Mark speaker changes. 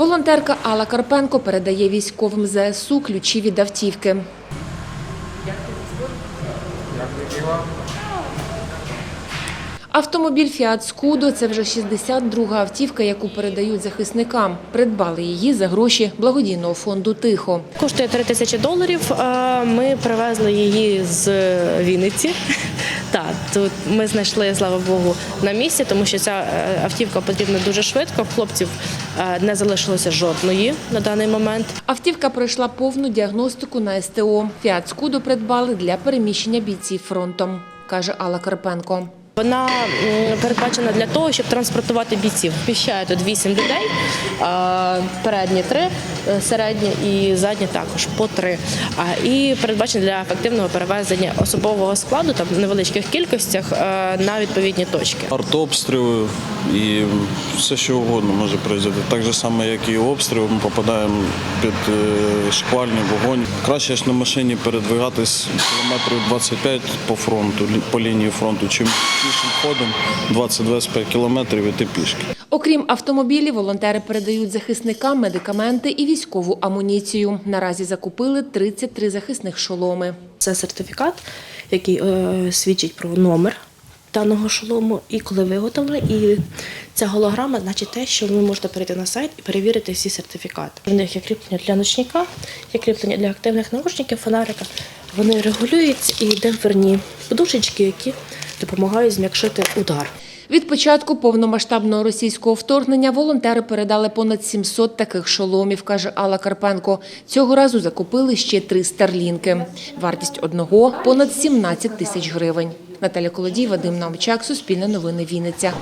Speaker 1: Волонтерка Алла Карпенко передає військовим ЗСУ ключі від автівки. Автомобіль Фіат Скудо це вже 62-га автівка, яку передають захисникам. Придбали її за гроші благодійного фонду Тихо.
Speaker 2: Коштує 3 тисячі доларів. Ми привезли її з Вінниці. Так, тут ми знайшли, слава Богу, на місці, тому що ця е, автівка потрібна дуже швидко. Хлопців е, не залишилося жодної на даний момент.
Speaker 1: Автівка пройшла повну діагностику на СТО. Фіат «Скуду» придбали для переміщення бійців фронтом, каже Алла Карпенко.
Speaker 2: Вона передбачена для того, щоб транспортувати бійців. Вміщає тут 8 людей, передні три, е, середні і задні також по три. І передбачена для ефективного перевезення особового складу там в невеличких кількостях е, на відповідні точки.
Speaker 3: Артобстріли і все, що угодно може произойти. Так же само, як і обстріл, ми попадаємо під е, шквальний вогонь. Краще ж на машині передвигатись кілометрів 25 по фронту, по лінії фронту, чим пішим ходом 20-25 кілометрів іти пішки.
Speaker 1: Окрім автомобілів, волонтери передають захисникам медикаменти і військову амуніцію. Наразі закупили 33 захисних шоломи.
Speaker 2: Це сертифікат, який е, свідчить про номер даного шолому, і коли виготовлено. І ця голограма значить те, що ви можете перейти на сайт і перевірити всі сертифікати. В них є кріплення для ночника, є кріплення для активних наушників, фонарика. Вони регулюються і демпферні подушечки, які допомагають зм'якшити удар.
Speaker 1: Від початку повномасштабного російського вторгнення волонтери передали понад 700 таких шоломів, каже Алла Карпенко. Цього разу закупили ще три старлінки. Вартість одного понад 17 тисяч гривень. Наталя Колодій, Вадим Наумчак, Суспільне новини Вінниця.